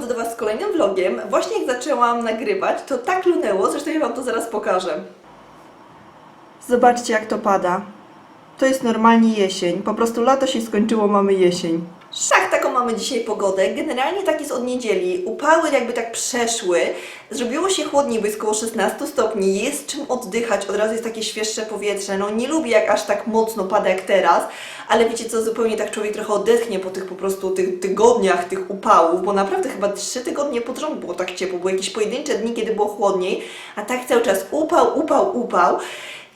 przychodzę do Was z kolejnym vlogiem. Właśnie jak zaczęłam nagrywać, to tak lunęło, zresztą ja Wam to zaraz pokażę. Zobaczcie jak to pada. To jest normalnie jesień. Po prostu lato się skończyło, mamy jesień. Szach, mamy dzisiaj pogodę. Generalnie tak jest od niedzieli. Upały jakby tak przeszły. Zrobiło się chłodniej, bo jest około 16 stopni. Jest czym oddychać, od razu jest takie świeższe powietrze. No nie lubię jak aż tak mocno pada jak teraz, ale wiecie co, zupełnie tak człowiek trochę odetchnie po tych po prostu tych tygodniach, tych upałów, bo naprawdę chyba 3 tygodnie pod rząd było tak ciepło, były jakieś pojedyncze dni, kiedy było chłodniej, a tak cały czas upał, upał, upał.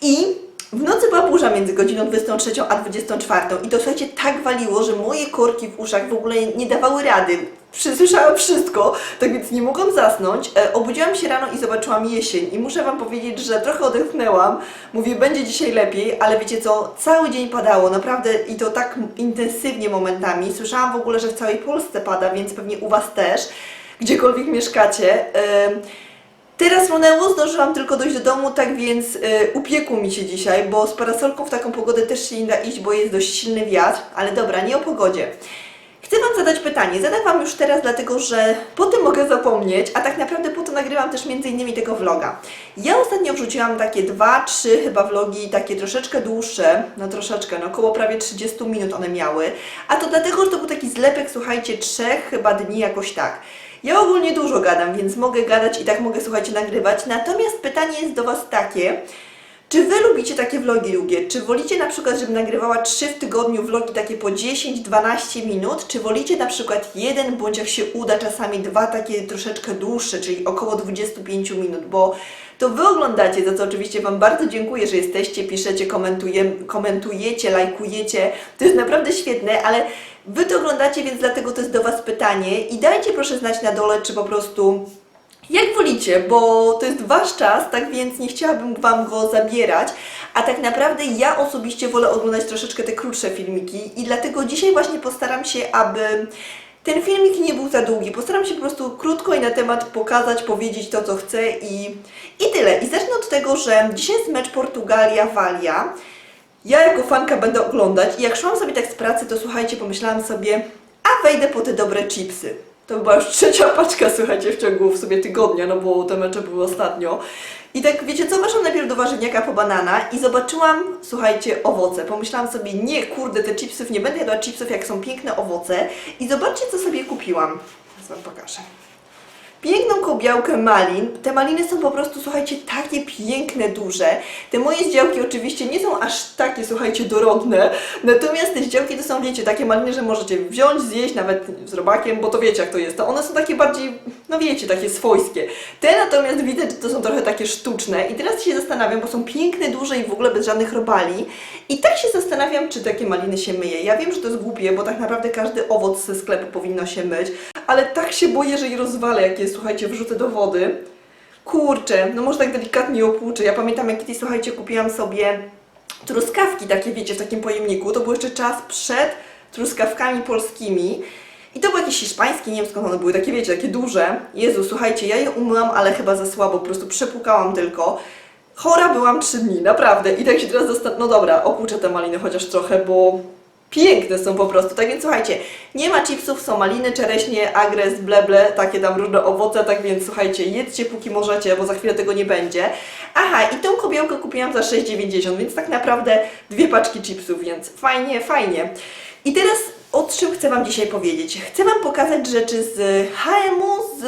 I w nocy była burza między godziną 23 a 24 i to słuchajcie tak waliło, że moje korki w uszach w ogóle nie dawały rady. Przysłyszałam wszystko, tak więc nie mogłam zasnąć. E, obudziłam się rano i zobaczyłam jesień i muszę Wam powiedzieć, że trochę odetchnęłam. Mówię, będzie dzisiaj lepiej, ale wiecie co, cały dzień padało, naprawdę i to tak intensywnie momentami. Słyszałam w ogóle, że w całej Polsce pada, więc pewnie u Was też, gdziekolwiek mieszkacie. E, Teraz runęło, zdążyłam tylko dojść do domu, tak więc y, upiekło mi się dzisiaj, bo z parasolką w taką pogodę też się nie da iść, bo jest dość silny wiatr, ale dobra, nie o pogodzie. Chcę Wam zadać pytanie, zadam Wam już teraz, dlatego że po tym mogę zapomnieć, a tak naprawdę po to nagrywam też innymi tego vloga. Ja ostatnio wrzuciłam takie dwa, trzy chyba vlogi, takie troszeczkę dłuższe, no troszeczkę, no około prawie 30 minut one miały, a to dlatego, że to był taki zlepek, słuchajcie, trzech chyba dni jakoś tak. Ja ogólnie dużo gadam, więc mogę gadać i tak mogę, słuchajcie, nagrywać. Natomiast pytanie jest do Was takie, czy Wy lubicie takie vlogi długie? Czy wolicie na przykład, żebym nagrywała 3 w tygodniu vlogi takie po 10-12 minut? Czy wolicie na przykład jeden, bądź jak się uda, czasami dwa takie troszeczkę dłuższe, czyli około 25 minut? Bo to Wy oglądacie, za co oczywiście Wam bardzo dziękuję, że jesteście, piszecie, komentuje, komentujecie, lajkujecie. To jest naprawdę świetne, ale Wy to oglądacie, więc dlatego to jest do Was pytanie i dajcie proszę znać na dole, czy po prostu jak wolicie, bo to jest Wasz czas, tak więc nie chciałabym Wam go zabierać, a tak naprawdę ja osobiście wolę oglądać troszeczkę te krótsze filmiki i dlatego dzisiaj właśnie postaram się, aby ten filmik nie był za długi. Postaram się po prostu krótko i na temat pokazać, powiedzieć to, co chcę i, i tyle. I zacznę od tego, że dzisiaj jest mecz Portugalia-Walia. Ja jako fanka będę oglądać i jak szłam sobie tak z pracy, to słuchajcie, pomyślałam sobie, a wejdę po te dobre chipsy. To była już trzecia paczka, słuchajcie, w ciągu w sobie tygodnia, no bo te mecze były ostatnio. I tak, wiecie co, weszłam najpierw do warzywniaka po banana i zobaczyłam, słuchajcie, owoce. Pomyślałam sobie, nie, kurde, te chipsów, nie będę jadła chipsów, jak są piękne owoce. I zobaczcie, co sobie kupiłam. Zaraz wam pokażę piękną kobiałkę malin. Te maliny są po prostu, słuchajcie, takie piękne, duże. Te moje z działki oczywiście nie są aż takie, słuchajcie, dorodne. Natomiast te z działki to są, wiecie, takie maliny, że możecie wziąć, zjeść nawet z robakiem, bo to wiecie jak to jest. To one są takie bardziej, no wiecie, takie swojskie. Te natomiast widzę, że to są trochę takie sztuczne. I teraz się zastanawiam, bo są piękne, duże i w ogóle bez żadnych robali. I tak się zastanawiam, czy takie maliny się myje. Ja wiem, że to jest głupie, bo tak naprawdę każdy owoc ze sklepu powinno się myć, ale tak się boję, że je rozwalę, jak je, słuchajcie, wrzucę do wody. Kurczę, no może tak delikatnie opłuczę. Ja pamiętam, jak kiedyś, słuchajcie, kupiłam sobie truskawki takie, wiecie, w takim pojemniku. To był jeszcze czas przed truskawkami polskimi. I to był jakiś hiszpański, nie wiem skąd one były, takie wiecie, takie duże. Jezu, słuchajcie, ja je umyłam, ale chyba za słabo, po prostu przepłukałam tylko. Chora byłam trzy dni, naprawdę. I tak się teraz zastanawiam, no dobra, opłuczę te maliny chociaż trochę, bo piękne są po prostu. Tak więc słuchajcie, nie ma chipsów, są maliny, czereśnie, agres, bleble, takie tam różne owoce, tak więc słuchajcie, jedzcie póki możecie, bo za chwilę tego nie będzie. Aha, i tą kobiełkę kupiłam za 6,90, więc tak naprawdę dwie paczki chipsów, więc fajnie, fajnie. I teraz o czym chcę Wam dzisiaj powiedzieć? Chcę Wam pokazać rzeczy z HM-u, z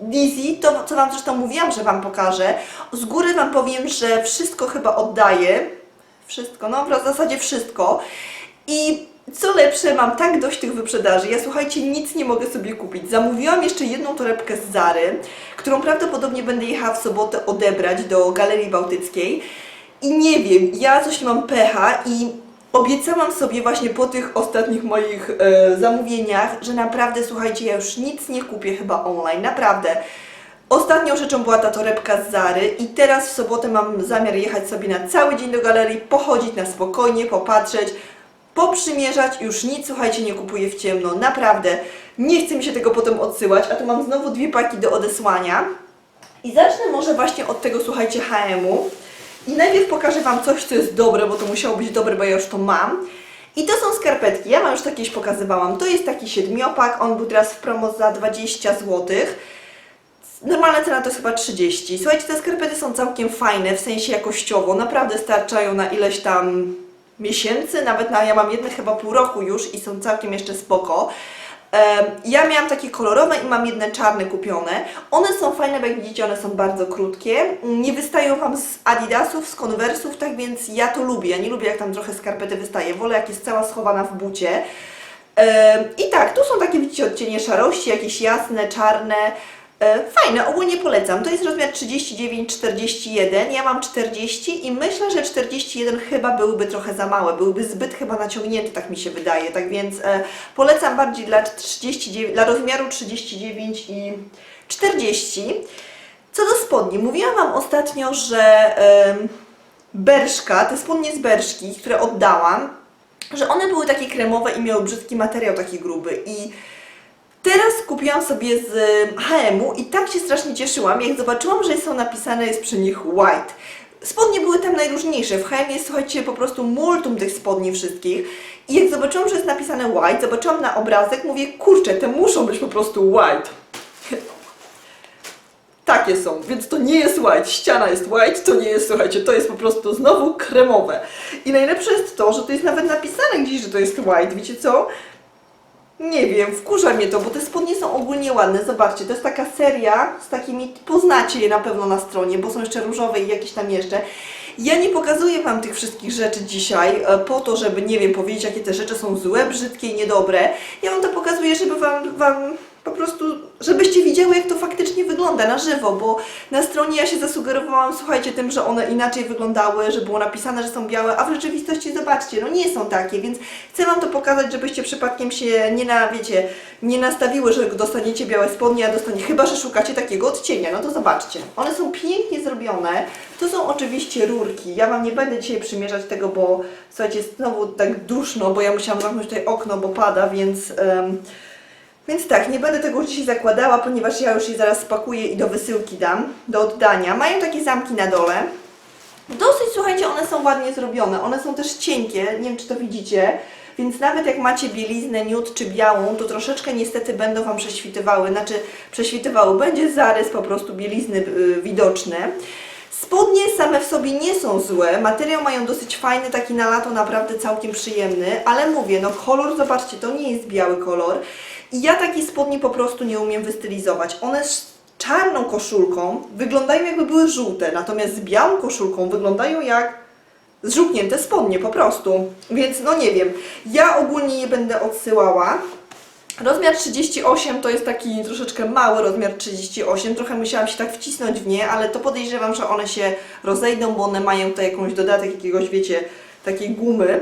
Dizzy, to co Wam zresztą mówiłam, że Wam pokażę. Z góry Wam powiem, że wszystko chyba oddaję. Wszystko, no w zasadzie wszystko. I co lepsze, mam tak dość tych wyprzedaży. Ja słuchajcie, nic nie mogę sobie kupić. Zamówiłam jeszcze jedną torebkę z Zary, którą prawdopodobnie będę jechała w sobotę odebrać do Galerii Bałtyckiej. I nie wiem, ja coś mam pecha i obiecałam sobie właśnie po tych ostatnich moich e, zamówieniach, że naprawdę, słuchajcie, ja już nic nie kupię chyba online, naprawdę. Ostatnią rzeczą była ta torebka z Zary i teraz w sobotę mam zamiar jechać sobie na cały dzień do galerii, pochodzić na spokojnie, popatrzeć, poprzymierzać, już nic, słuchajcie, nie kupuję w ciemno, naprawdę. Nie chce mi się tego potem odsyłać, a tu mam znowu dwie paki do odesłania. I zacznę może właśnie od tego, słuchajcie, HM-u. I najpierw pokażę Wam coś, co jest dobre, bo to musiało być dobre, bo ja już to mam. I to są skarpetki, ja Wam już takie już pokazywałam. To jest taki siedmiopak, on był teraz w promo za 20 zł. Normalna cena to jest chyba 30. Słuchajcie, te skarpety są całkiem fajne, w sensie jakościowo, naprawdę starczają na ileś tam miesięcy, nawet na, ja mam jedne chyba pół roku już i są całkiem jeszcze spoko. Ja miałam takie kolorowe i mam jedne czarne kupione. One są fajne, bo jak widzicie, one są bardzo krótkie. Nie wystają Wam z Adidasów, z Conversów, tak więc ja to lubię. Ja nie lubię, jak tam trochę skarpety wystaje. Wolę, jak jest cała schowana w bucie. I tak, tu są takie, widzicie, odcienie szarości, jakieś jasne, czarne. E, Fajne, ogólnie polecam. To jest rozmiar 39-41, ja mam 40 i myślę, że 41 chyba byłyby trochę za małe, byłyby zbyt chyba naciągnięte, tak mi się wydaje. Tak więc e, polecam bardziej dla, 39, dla rozmiaru 39 i 40. Co do spodni, mówiłam Wam ostatnio, że em, Berszka, te spodnie z Berszki, które oddałam, że one były takie kremowe i miały brzydki materiał taki gruby i Teraz kupiłam sobie z H&M-u i tak się strasznie cieszyłam, jak zobaczyłam, że są napisane, jest przy nich white. Spodnie były tam najróżniejsze. W H&M jest, słuchajcie, po prostu multum tych spodni wszystkich. I jak zobaczyłam, że jest napisane white, zobaczyłam na obrazek, mówię, kurczę, te muszą być po prostu white. Takie są, więc to nie jest white, ściana jest white, to nie jest, słuchajcie, to jest po prostu znowu kremowe. I najlepsze jest to, że to jest nawet napisane gdzieś, że to jest white, wiecie co? Nie wiem, wkurza mnie to, bo te spodnie są ogólnie ładne. Zobaczcie, to jest taka seria z takimi, poznacie je na pewno na stronie, bo są jeszcze różowe i jakieś tam jeszcze. Ja nie pokazuję Wam tych wszystkich rzeczy dzisiaj e, po to, żeby, nie wiem, powiedzieć, jakie te rzeczy są złe, brzydkie i niedobre. Ja Wam to pokazuję, żeby Wam, wam po prostu, żebyście widziały, jak to faktycznie wygląda na żywo, bo na stronie ja się zasugerowałam, słuchajcie, tym, że one inaczej wyglądały, że było napisane, że są białe, a w rzeczywistości zobaczcie, no nie są takie, więc chcę Wam to pokazać, żebyście przypadkiem się nie na, wiecie, nie nastawiły, że dostaniecie białe spodnie, a dostanie, chyba, że szukacie takiego odcienia, no to zobaczcie. One są pięknie zrobione, to są oczywiście rurki, ja Wam nie będę dzisiaj przymierzać tego, bo słuchajcie, znowu tak duszno, bo ja musiałam zamknąć tutaj okno, bo pada, więc... em, więc tak, nie będę tego dzisiaj zakładała, ponieważ ja już je zaraz spakuję i do wysyłki dam, do oddania. Mają takie zamki na dole. Dosyć, słuchajcie, one są ładnie zrobione. One są też cienkie, nie wiem czy to widzicie. Więc nawet jak macie bieliznę niut czy białą, to troszeczkę niestety będą Wam prześwitywały. Znaczy, prześwitywały, będzie zarys po prostu bielizny y, widoczny. Spodnie same w sobie nie są złe, materiał mają dosyć fajny, taki na lato naprawdę całkiem przyjemny, ale mówię, no kolor, zobaczcie, to nie jest biały kolor i ja takiej spodni po prostu nie umiem wystylizować. One z czarną koszulką wyglądają jakby były żółte, natomiast z białą koszulką wyglądają jak zżółknięte spodnie po prostu. Więc no nie wiem, ja ogólnie je będę odsyłała. Rozmiar 38 to jest taki troszeczkę mały rozmiar 38, trochę musiałam się tak wcisnąć w nie, ale to podejrzewam, że one się rozejdą, bo one mają tutaj jakąś dodatek jakiegoś, wiecie, takiej gumy.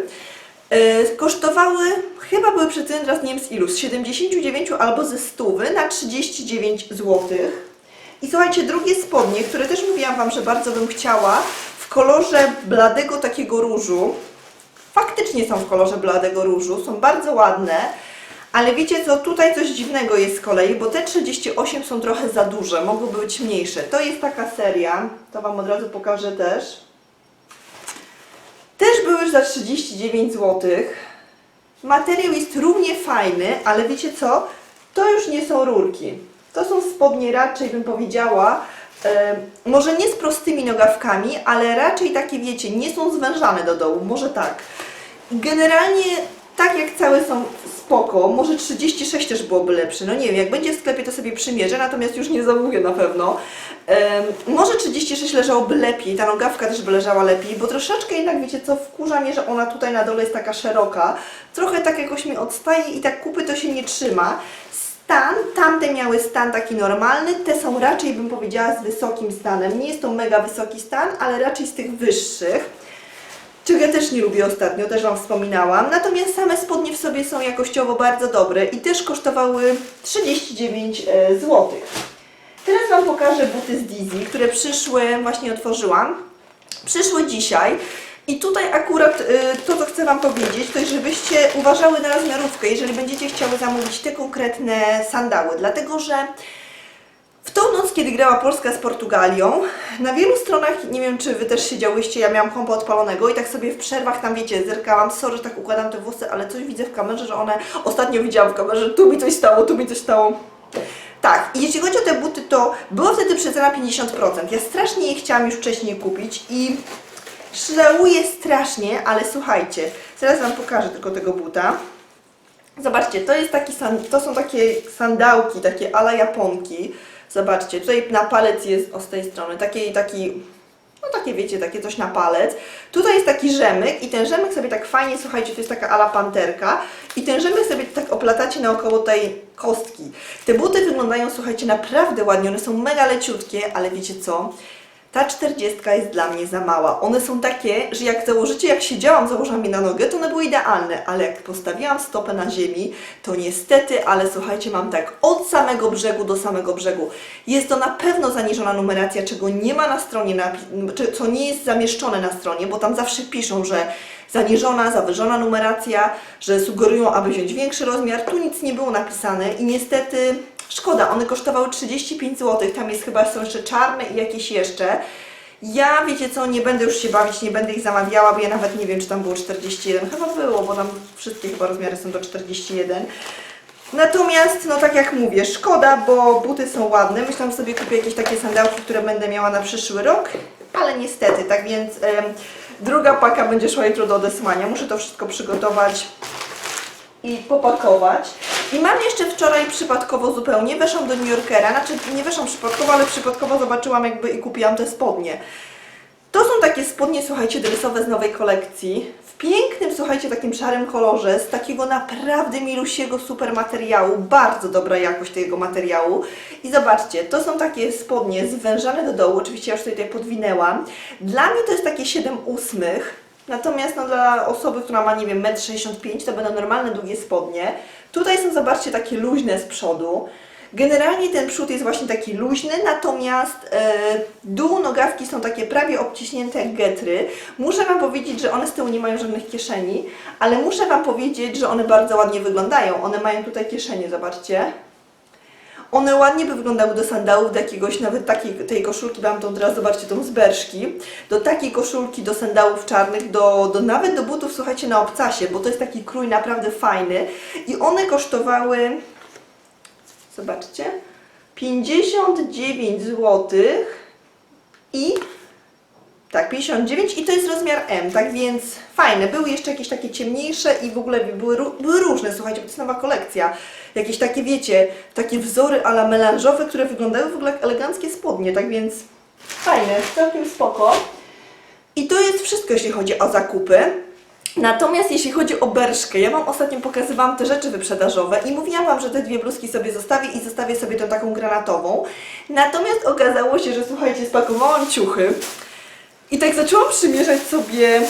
Yy, kosztowały, chyba były przeceny, teraz nie wiem z ilu, z 79 albo ze 100 na 39 zł. I słuchajcie, drugie spodnie, które też mówiłam Wam, że bardzo bym chciała, w kolorze bladego takiego różu. Faktycznie są w kolorze bladego różu, są bardzo ładne. Ale wiecie co, tutaj coś dziwnego jest z kolei, bo te 38 są trochę za duże, mogłyby być mniejsze. To jest taka seria, to Wam od razu pokażę też. Też były już za 39 zł. Materiał jest równie fajny, ale wiecie co? To już nie są rurki. To są spodnie raczej, bym powiedziała, może nie z prostymi nogawkami, ale raczej takie, wiecie, nie są zwężane do dołu, może tak. Generalnie tak jak całe są spoko, może 36 też byłoby lepsze, no nie wiem, jak będzie w sklepie to sobie przymierzę, natomiast już nie zamówię na pewno. Em, może 36 leżałoby lepiej, ta nogawka też by leżała lepiej, bo troszeczkę jednak wiecie co, wkurza mnie, że ona tutaj na dole jest taka szeroka, trochę tak jakoś mi odstaje i tak kupy to się nie trzyma. Stan, tamte miały stan taki normalny, te są raczej bym powiedziała z wysokim stanem, nie jest to mega wysoki stan, ale raczej z tych wyższych czego ja też nie lubię ostatnio, też Wam wspominałam. Natomiast same spodnie w sobie są jakościowo bardzo dobre i też kosztowały 39 zł. Teraz Wam pokażę buty z Dizzy, które przyszły, właśnie otworzyłam. Przyszły dzisiaj. I tutaj akurat y, to, co chcę Wam powiedzieć, to żebyście uważały na rozmiarówkę, jeżeli będziecie chciały zamówić te konkretne sandały, dlatego że w tą noc, kiedy grała Polska z Portugalią, na wielu stronach, nie wiem czy wy też siedziałyście, ja miałam kompa odpalonego i tak sobie w przerwach tam wiecie, zerkałam, sorry, że tak układam te włosy, ale coś widzę w kamerze, że one, ostatnio widziałam w kamerze, tu mi coś stało, tu mi coś stało. Tak, i jeśli chodzi o te buty, to była wtedy przecena 50%. Ja strasznie je chciałam już wcześniej kupić i żałuję strasznie, ale słuchajcie, zaraz Wam pokażę tylko tego buta. Zobaczcie, to, jest taki to są takie sandałki, takie ala japonki. Zobaczcie, tutaj na palec jest o z tej strony, taki, taki, no takie wiecie, takie coś na palec. Tutaj jest taki rzemyk i ten rzemyk sobie tak fajnie, słuchajcie, to jest taka ala panterka i ten rzemyk sobie tak oplatacie naokoło tej kostki. Te buty wyglądają, słuchajcie, naprawdę ładnie, one są mega leciutkie, ale wiecie co? Ta 40 jest dla mnie za mała. One są takie, że jak założycie, jak siedziałam, założyłam je na nogę, to one były idealne, ale jak postawiłam stopę na ziemi, to niestety, ale słuchajcie, mam tak od samego brzegu do samego brzegu. Jest to na pewno zaniżona numeracja, czego nie ma na stronie, co nie jest zamieszczone na stronie, bo tam zawsze piszą, że zaniżona, zawyżona numeracja, że sugerują, aby wziąć większy rozmiar. Tu nic nie było napisane i niestety szkoda, one kosztowały 35 zł. Tam jest chyba są jeszcze czarne i jakieś jeszcze. Ja wiecie co, nie będę już się bawić, nie będę ich zamawiała, bo ja nawet nie wiem, czy tam było 41. Chyba było, bo tam wszystkie chyba rozmiary są do 41. Natomiast, no tak jak mówię, szkoda, bo buty są ładne. Myślałam, sobie kupię jakieś takie sandałki, które będę miała na przyszły rok, ale niestety, tak więc druga paka będzie szła jutro do odesłania. Muszę to wszystko przygotować i popakować. I mam jeszcze wczoraj przypadkowo zupełnie, weszłam do New Yorkera, znaczy nie weszłam przypadkowo, ale przypadkowo zobaczyłam jakby i kupiłam te spodnie. To są takie spodnie, słuchajcie, dresowe z nowej kolekcji. W pięknym, słuchajcie, takim szarym kolorze, z takiego naprawdę milusiego super materiału. Bardzo dobra jakość tego materiału. I zobaczcie, to są takie spodnie zwężane do dołu. Oczywiście ja już tutaj podwinęłam. Dla mnie to jest takie 7 ósmych. Natomiast no, dla osoby, która ma, nie wiem, 1,65 m, to będą normalne, długie spodnie. Tutaj są, zobaczcie, takie luźne z przodu. Generalnie ten przód jest właśnie taki luźny, natomiast e, dół nogawki są takie prawie obciśnięte jak getry. Muszę Wam powiedzieć, że one z tyłu nie mają żadnych kieszeni, ale muszę Wam powiedzieć, że one bardzo ładnie wyglądają. One mają tutaj kieszenie, zobaczcie. One ładnie by wyglądały do sandałów, do jakiegoś nawet takiej tej koszulki, mam tą teraz, zobaczcie, tą z berszki, do takiej koszulki, do sandałów czarnych, do, do nawet do butów, słuchajcie, na obcasie, bo to jest taki krój naprawdę fajny i one kosztowały, zobaczcie, 59 zł i tak, 59 i to jest rozmiar M, tak więc fajne. Były jeszcze jakieś takie ciemniejsze i w ogóle były, były różne, słuchajcie, bo to jest nowa kolekcja. Jakieś takie, wiecie, takie wzory ala melanżowe, które wyglądały w ogóle jak eleganckie spodnie, tak więc fajne, całkiem spoko. I to jest wszystko, jeśli chodzi o zakupy. Natomiast jeśli chodzi o berszkę, ja Wam ostatnio pokazywałam te rzeczy wyprzedażowe i mówiłam Wam, że te dwie bluzki sobie zostawię i zostawię sobie tą taką granatową. Natomiast okazało się, że słuchajcie, spakowałam ciuchy i tak zaczęłam przymierzać sobie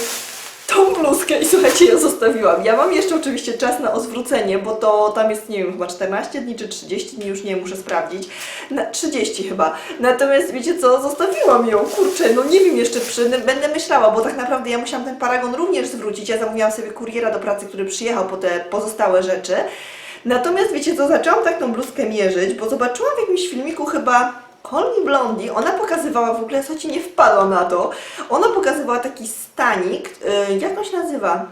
tą bluzkę i słuchajcie, ja zostawiłam. Ja mam jeszcze oczywiście czas na zwrócenie, bo to tam jest, nie wiem, chyba 14 dni czy 30 dni, już nie muszę sprawdzić. Na 30 chyba. Natomiast wiecie co, zostawiłam ją, kurczę, no nie wiem jeszcze, przy, będę myślała, bo tak naprawdę ja musiałam ten paragon również zwrócić. Ja zamówiłam sobie kuriera do pracy, który przyjechał po te pozostałe rzeczy. Natomiast wiecie co, zaczęłam tak tą bluzkę mierzyć, bo zobaczyłam w jakimś filmiku chyba Call Me Blondie, ona pokazywała w ogóle, słuchajcie, nie wpadłam na to, ona pokazywała taki stanik, yy, jak on się nazywa?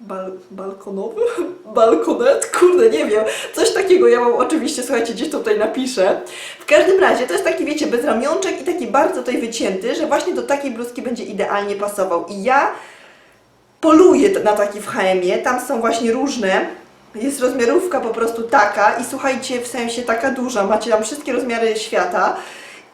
Bal, balkonowy? Balkonet? Kurde, nie wiem. Coś takiego ja mam oczywiście, słuchajcie, gdzieś tutaj napiszę. W każdym razie to jest taki, wiecie, bez ramionczek i taki bardzo tutaj wycięty, że właśnie do takiej bluzki będzie idealnie pasował. I ja poluję na taki w HM-ie, tam są właśnie różne. Jest rozmiarówka po prostu taka i słuchajcie, w sensie taka duża, macie tam wszystkie rozmiary świata.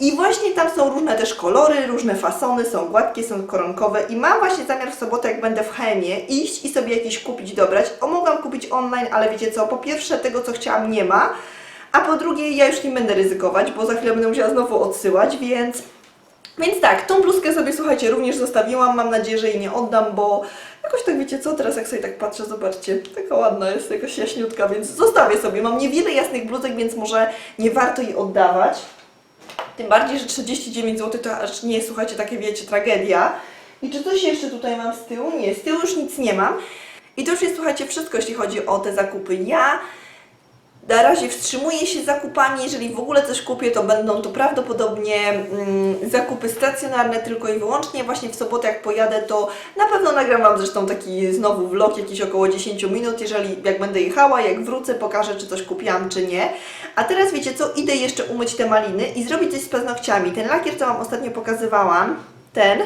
I właśnie tam są różne też kolory, różne fasony, są gładkie, są koronkowe i mam właśnie zamiar w sobotę, jak będę w Chemie, iść i sobie jakieś kupić, dobrać. O, mogłam kupić online, ale wiecie co, po pierwsze tego, co chciałam, nie ma, a po drugie ja już nie będę ryzykować, bo za chwilę będę musiała znowu odsyłać, więc... Więc tak, tą bluzkę sobie, słuchajcie, również zostawiłam, mam nadzieję, że jej nie oddam, bo jakoś tak wiecie co, teraz jak sobie tak patrzę, zobaczcie, taka ładna jest, jakaś jaśniutka, więc zostawię sobie. Mam niewiele jasnych bluzek, więc może nie warto jej oddawać. Tym bardziej, że 39 zł to aż nie słuchajcie, takie wiecie, tragedia. I czy coś jeszcze tutaj mam z tyłu? Nie, z tyłu już nic nie mam. I to już jest, słuchajcie, wszystko, jeśli chodzi o te zakupy. Ja Na razie wstrzymuję się zakupami, jeżeli w ogóle coś kupię, to będą to prawdopodobnie mm, zakupy stacjonarne tylko i wyłącznie. Właśnie w sobotę jak pojadę, to na pewno nagram Wam zresztą taki znowu vlog, jakiś około 10 minut, jeżeli jak będę jechała, jak wrócę, pokażę, czy coś kupiłam, czy nie. A teraz wiecie co, idę jeszcze umyć te maliny i zrobić coś z paznokciami. Ten lakier, co Wam ostatnio pokazywałam, ten,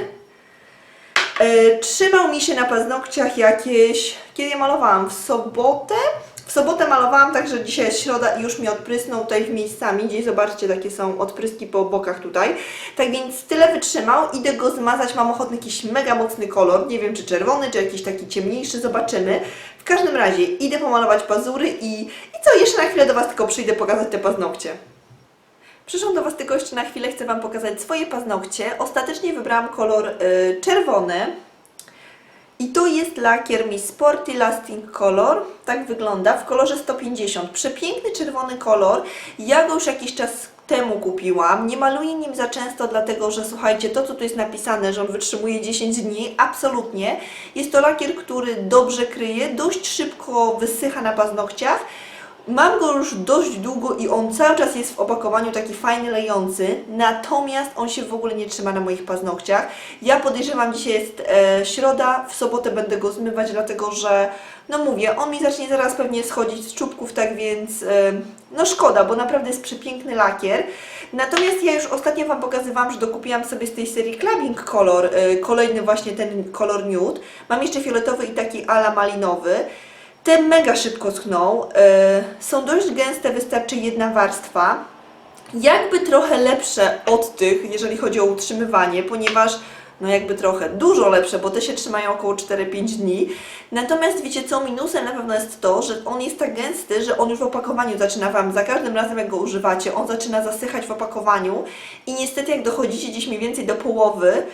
E, trzymał mi się na paznokciach jakieś. Kiedy malowałam? W sobotę? W sobotę malowałam, także dzisiaj jest środa i już mi odprysnął tutaj w miejscami. Gdzieś zobaczcie, takie są odpryski po bokach tutaj. Tak więc tyle wytrzymał. Idę go zmazać. Mam ochotny jakiś mega mocny kolor. Nie wiem, czy czerwony, czy jakiś taki ciemniejszy. Zobaczymy. W każdym razie idę pomalować pazury i, i co? Jeszcze na chwilę do Was tylko przyjdę pokazać te paznokcie. Przyszłam do Was tylko jeszcze na chwilę, chcę Wam pokazać swoje paznokcie. Ostatecznie wybrałam kolor y, czerwony. I to jest lakier Mi Sporty Lasting Color. Tak wygląda w kolorze 150. Przepiękny czerwony kolor. Ja go już jakiś czas temu kupiłam. Nie maluję nim za często, dlatego że słuchajcie, to co tu jest napisane, że on wytrzymuje 10 dni, absolutnie. Jest to lakier, który dobrze kryje, dość szybko wysycha na paznokciach. Mam go już dość długo i on cały czas jest w opakowaniu taki fajny, lejący, natomiast on się w ogóle nie trzyma na moich paznokciach. Ja podejrzewam, dzisiaj jest e, środa, w sobotę będę go zmywać, dlatego że, no mówię, on mi zacznie zaraz pewnie schodzić z czubków, tak więc, e, no szkoda, bo naprawdę jest przepiękny lakier. Natomiast ja już ostatnio Wam pokazywałam, że dokupiłam sobie z tej serii Clubbing Color, e, kolejny właśnie ten kolor nude. Mam jeszcze fioletowy i taki ala malinowy. Te mega szybko schną, e, są dość gęste, wystarczy jedna warstwa. Jakby trochę lepsze od tych, jeżeli chodzi o utrzymywanie, ponieważ no jakby trochę, dużo lepsze, bo te się trzymają około 4-5 dni. Natomiast wiecie co, minusem na pewno jest to, że on jest tak gęsty, że on już w opakowaniu zaczyna Wam, za każdym razem jak go używacie, on zaczyna zasychać w opakowaniu i niestety jak dochodzicie gdzieś mniej więcej do połowy,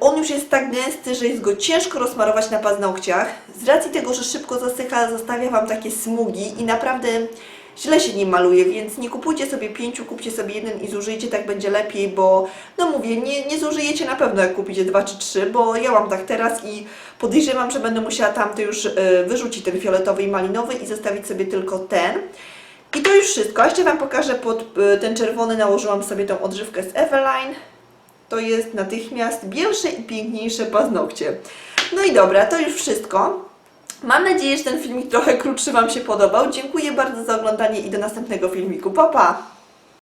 On już jest tak gęsty, że jest go ciężko rozmarować na paznokciach. Z racji tego, że szybko zasycha, zostawia Wam takie smugi i naprawdę źle się nim maluje, więc nie kupujcie sobie pięciu, kupcie sobie jeden i zużyjcie, tak będzie lepiej, bo no mówię, nie, nie zużyjecie na pewno jak kupicie dwa czy trzy, bo ja mam tak teraz i podejrzewam, że będę musiała tamty już e, wyrzucić ten fioletowy i malinowy i zostawić sobie tylko ten. I to już wszystko. A Jeszcze Wam pokażę pod e, ten czerwony nałożyłam sobie tą odżywkę z Eveline to jest natychmiast bielsze i piękniejsze paznokcie. No i dobra, to już wszystko. Mam nadzieję, że ten filmik trochę krótszy Wam się podobał. Dziękuję bardzo za oglądanie i do następnego filmiku. Pa, pa!